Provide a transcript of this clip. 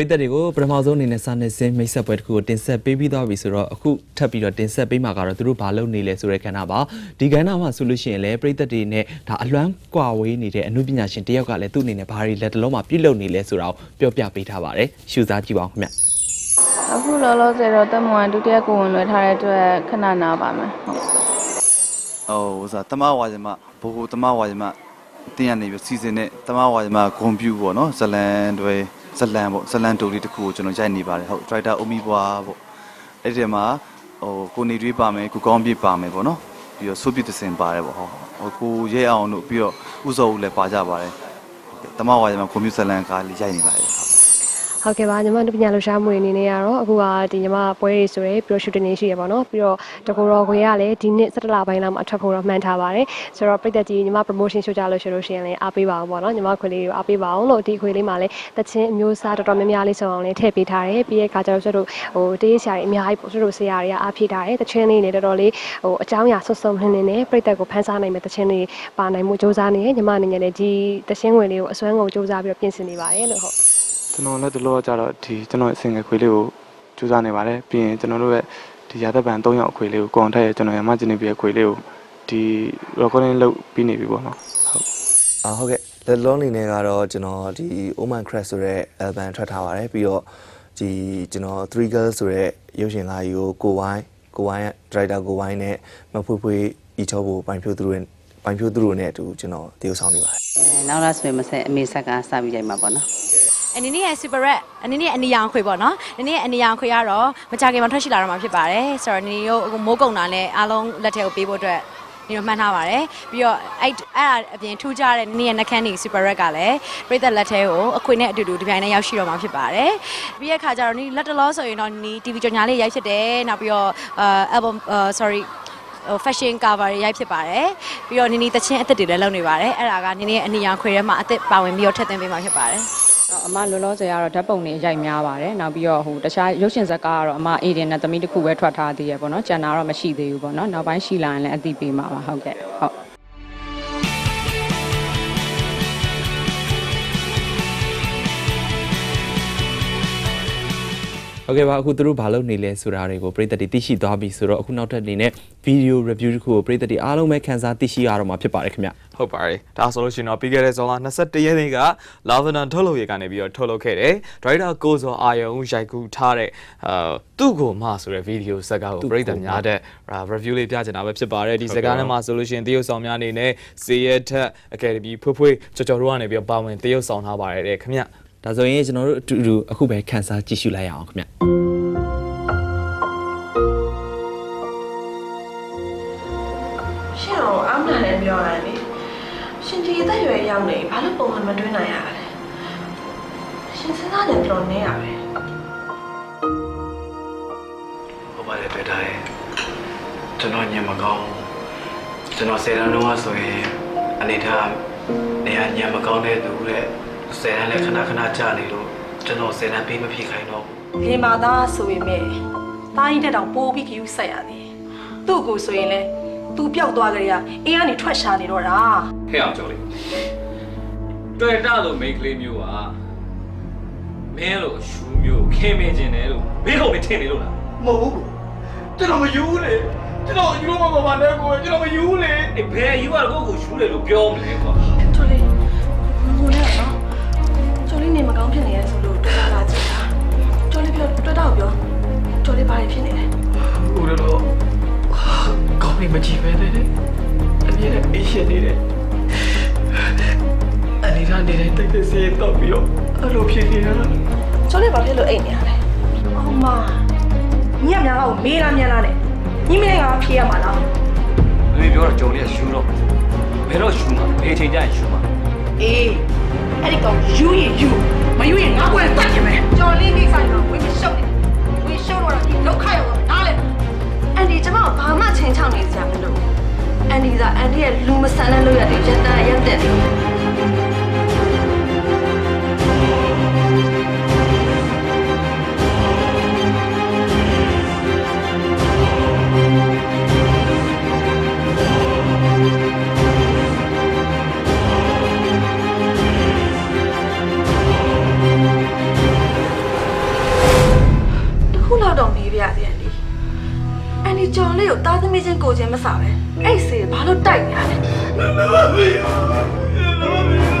ပရိသတ်တွေကိုပထမဆုံးအနေနဲ့စာနယ်ဇင်းမိတ်ဆက်ပွဲတစ်ခုကိုတင်ဆက်ပေးပြီးသွားပြီဆိုတော့အခုထပ်ပြီးတော့တင်ဆက်ပေးမှာကတော့သူတို့ဘာလုပ်နေလဲဆိုတဲ့ကဏ္ဍပါဒီကဏ္ဍမှာဆိုလို့ရှိရင်လည်းပရိသတ်တွေနဲ့ဒါအလွမ်းကွာဝေးနေတဲ့အမှုပညာရှင်တယောက်ကလည်းသူ့အနေနဲ့ဘာတွေလက်တလုံးမှာပြုလုပ်နေလဲဆိုတာကိုပြောပြပေးထားပါတယ်ရှုစားကြည့်ပါအောင်ခင်ဗျအခုလောလောဆယ်တော့တက်မွန်ဒုတိယကိုဝင်လွှဲထားတဲ့အတွက်ခဏနာပါမယ်ဟုတ်ဟိုဥစားတမဝါဇမဘိုးဘိုးတမဝါဇမတင်းရနေပြီးစီစဉ်တဲ့တမဝါဇမဂွန်ပြူပေါ့နော်ဇလန်တွေ ဇလန်ပေါ့ဇလန်တူလေးတစ်ခုကိုကျွန်တော်ရိုက်နေပါတယ်ဟုတ်ဒရိုက်တာအိုမီဘွားပေါ့အဲ့ဒီမှာဟိုကိုနေတွေးပါမယ်ကိုကောင်းပြပါမယ်ပေါ့နော်ပြီးတော့ဆိုးပြစ်တစင်ပါတယ်ပေါ့ဟုတ်ဟိုကိုရဲအောင်တို့ပြီးတော့ဥစောဦးလည်းပါကြပါတယ်တမဝါဇမကွန်ပျူတာဇလန်ကားလေးရိုက်နေပါတယ် ဟုတ်ဟုတ်ကဲ့ပါညီမတို့ပညာလှူရှားမှုတွေအနေနဲ့ကတော့အခုကဒီညီမပွဲတွေဆိုရယ်ပြီးတော့ shooting တွေရှိရပါတော့ပြီးတော့တကူတော်ခွေကလည်းဒီနှစ်17လပိုင်းလောက်မှာအထွက်ဖို့တော့မှန်းထားပါတယ်ဆိုတော့ပြည်သက်ကြီးညီမ promotion show ကြလို့ရှိလို့ရှိရင်လည်းအားပေးပါအောင်ပေါ့နော်ညီမခွေလေးကိုအားပေးပါအောင်လို့ဒီခွေလေးမှာလည်းတချင်းအမျိုးအစားတော်တော်များများလေးစုံအောင်လည်းထည့်ပေးထားတယ်ပြီးရဲ့အခါကျတော့ဆွတို့ဟိုတေးဆရာတွေအများကြီးပေါ့ဆွတို့ဆရာတွေကအားဖြည့်ထားတယ်တချင်းလေးနဲ့တော်တော်လေးဟိုအကြောင်းအရာဆွဆုံနှင်းနေနဲ့ပြည်သက်ကိုဖန်ဆားနိုင်မဲ့တချင်းလေးပါနိုင်မှုစူးစမ်းနေရညီမအနေနဲ့လည်းဒီတချင်းဝင်လေးကိုအစွမ်းကုန်စူးစမ်းပြီးတော့ပြင်ဆင်နေပါတယ်လို့ဟုတ် ကျွန်တော်လည်းဒီလိုကြတော့ဒီကျွန်တော်အစင်ငယ်ခွေလေးကိုကြိုးစားနေပါတယ်ပြီးရင်ကျွန်တော်တို့ရဲ့ဒီရာသက်ပံ3ယောက်အခွေလေးကိုကွန်ထက်ရဲ့ကျွန်တော်ရမကျင်နေပြခွေလေးကိုဒီ recording လုပ်ပြီးနေပြီပေါ့နော်ဟုတ်အာဟုတ်ကဲ့လက်လုံးအနေနဲ့ကတော့ကျွန်တော်ဒီ Oman Crash ဆိုတဲ့ album ထွက်ထားပါတယ်ပြီးတော့ဒီကျွန်တော်3 girls ဆိုတဲ့ရုပ်ရှင်ကားကြီးကိုကိုဝိုင်းကိုဝိုင်းရဲ့ director ကိုဝိုင်းနဲ့မဖွေးဖွေးဤချောဖို့ပိုင်ဖြိုးသူတို့ပိုင်ဖြိုးသူတို့နဲ့အတူကျွန်တော်တရုပ်ဆောင်နေပါတယ်အဲနောက်လာဆိုရင်မဆက်အမေဆက်ကစပြီးရိုက်မှာပေါ့နော် အနေနဲ့ရဲ့ super red အနေနဲ့အနီရောင်ခွေပေါ့နော်အနေနဲ့အနီရောင်ခွေကတော့မကြခင်မှာထွက်ရှိလာတော့မှာဖြစ်ပါတယ်ဆိုတော့နေရောမိုးကုံတာနဲ့အားလုံးလက်ထဲကိုပေးဖို့အတွက်နေရောမှန်းထားပါတယ်ပြီးတော့အဲ့အဲ့အပြင်ထူးခြားတဲ့နေရဲ့နှကန်းနေ super red ကလည်းပြည်သက်လက်ထဲကိုအခွေနဲ့အတူတူဒီပိုင်းနဲ့ရောက်ရှိတော့မှာဖြစ်ပါတယ်ပြီးရဲ့ခါကျတော့နေလက်တလောဆိုရင်တော့နေ TV ကြော်ညာလေးရိုက်ဖြစ်တယ်နောက်ပြီးတော့အာ album အာ sorry ဟို fashion cover တွေရိုက်ဖြစ်ပါတယ်ပြီးတော့နီနီတချင်းအသစ်တွေလည်းလုပ်နေပါတယ်အဲ့ဒါကနီနီရဲ့အနီရောင်ခွေထဲမှာအသစ်ပါဝင်ပြီးတော့ထည့်သွင်းပေးမှာဖြစ်ပါတယ် အမလောလောဆယ်ကတော့ဓာတ်ပုံတွေရိုက်များပါတယ်နောက်ပြီးတော့ဟိုတခြားရုပ်ရှင်ဇာတ်ကားကတော့အမအေဒင်နဲ့သမီးတစ်ခုပဲထွက်ထားသေးရပေါ့နော်ကျန်တာတော့မရှိသေးဘူးပေါ့နော်နောက်ပိုင်းရှိလာရင်လည်းအသိပေးမှာပါဟုတ်ကဲ့ဟုတ် ဟုတ်ကဲ့ပါအခုသူတို့ဘာလုပ်နေလဲဆိုတာတွေကိုပရိသတ်တွေသိရှိသွားပြီဆိုတော့အခုနောက်ထပ်အနေနဲ့ video review တစ်ခုကိုပရိသတ်တွေအားလုံးပဲခန်းစားသိရှိရတော့မှာဖြစ်ပါတယ်ခင်ဗျဟုတ်ပါတယ်ဒါဆိုလို့ရှိရင်တော့ပြီးခဲ့တဲ့ဇွန်လ21ရက်နေ့က Lavender ထုတ်လုပ်ရေးကနေပြီးတော့ထုတ်လုပ်ခဲ့တယ်ဒရိုက်တာကိုဇော်အာယုံရိုက်ကူးထားတဲ့အာသူ့ကိုမှဆိုတဲ့ဗီဒီယိုဇာတ်ကားကိုပြည်သက်များတဲ့ review လေးပြချင်တာပဲဖြစ်ပါတယ်ဒီဇာတ်ကားထဲမှာဆိုလို့ရှိရင်တရုတ်ဆောင်များအနေနဲ့စေရထက် Academy ဖွေးဖွေးကြော်ကြော်တို့ကနေပြီးတော့ပါဝင်တရုတ်ဆောင်ထားပါတယ်တဲ့ခင်ဗျ ဒါဆိုရင်ကျွန်တော်တို့အတူတူအခုပဲခန်းစားကြည့်ရှုလိုက်ရအောင်ခင်ဗျရှင်တော့အမှန်လည်းပြောရတယ်လေရှင်ဒီအသက်အရွယ်ရောက်နေဘာလို့ပုံမှန်မတွင်းနိုင်ရလဲရှင်စဉ်းစားတယ်တော်နေရပဲဟုတ်ပါတယ်တွေ့တာရဲ့ကျွန်တော်ညံမကောင်းကျွန်တော်ဆယ်တန်းလုံးကဆိုရင်အနေထားနေရာညံမကောင်းတဲ့သူတဲ့ ဆယ်တန်းလည်းခဏခဏကြာနေလို့ကျွန်တော်ဆယ်တန်းပေးမဖြစ်ခိုင်းတော့ဘူး လင်မာသားဆိုပေမဲ့တားကြီးတက်တော့ပိုးပြီးခ ्यू ဆက်ရသည်သူ့ကိုဆိုရင်လဲသူပျောက်သွားကြရအင်းကနေထွက်ရှာနေတော့တာ ဟဲ့အောင်ကြော်လေးတွေ့တာလို့မိန်းကလေးမျိုးอ่ะမင်းလို့ရှူးမျိုးခင်မင်းကျင်တယ်လို့ဘေးခုံနေထင်နေလို့လား မဟုတ်ဘူးကျွန်တော်မယူဘူးလေကျွန်တော်ယူလို့မပါပါနဲ့ကိုကျွန်တော်မယူဘူးလေ အေးဘယ်ယူရကိုကိုရှူးတယ်လို့ပြောမလဲကွာ တွေ့တော့ပြောကျော်လေးဘာဖြစ်နေလဲဦးရတော့ကောင်းပြီမကြည့်ပဲနဲ့အမြဲတမ်းအေးရှင်နေတယ်အနေထားနေတိုင်းတိုက်တဲ့စေးတော့ပြီးတော့အဲ့လိုဖြစ်နေတာကျော်လေးဘာဖြစ်လို့အိတ်နေရလဲအော်မညက်များတော့မေးလားမြန်လားနဲ့ညီမလေးကဖြေရမှာလား။လူပြောတော့ကြုံလေးရှူတော့ဘယ်တော့ရှူမှာဘယ်ချိန်ကျရင်ရှူမှာအေးအဲ့ဒီကောင်ယူရင်ယူ မယူရင်ငါ့ကိုယ်တတ်ကြမယ်ကျော်လေးကိစ္စတော့ဝင်းမရှုပ်နဲ့ဝင်းရှုပ်တော့ဒီလောက်ခရောက်တော့နားလဲအန်ဒီကျမဘာမှချင်းချောင်းနေစရာမလိုအန်ဒီကအန်ဒီရဲ့လူမဆန်တဲ့လို့ရတယ်ရန်တန်ရက်တဲ့ဒီ လေးကိုသားသမီးချင်းကိုချင်းမစားပဲအဲ့စေဘာလို့တိုက်နေရလဲမမမမ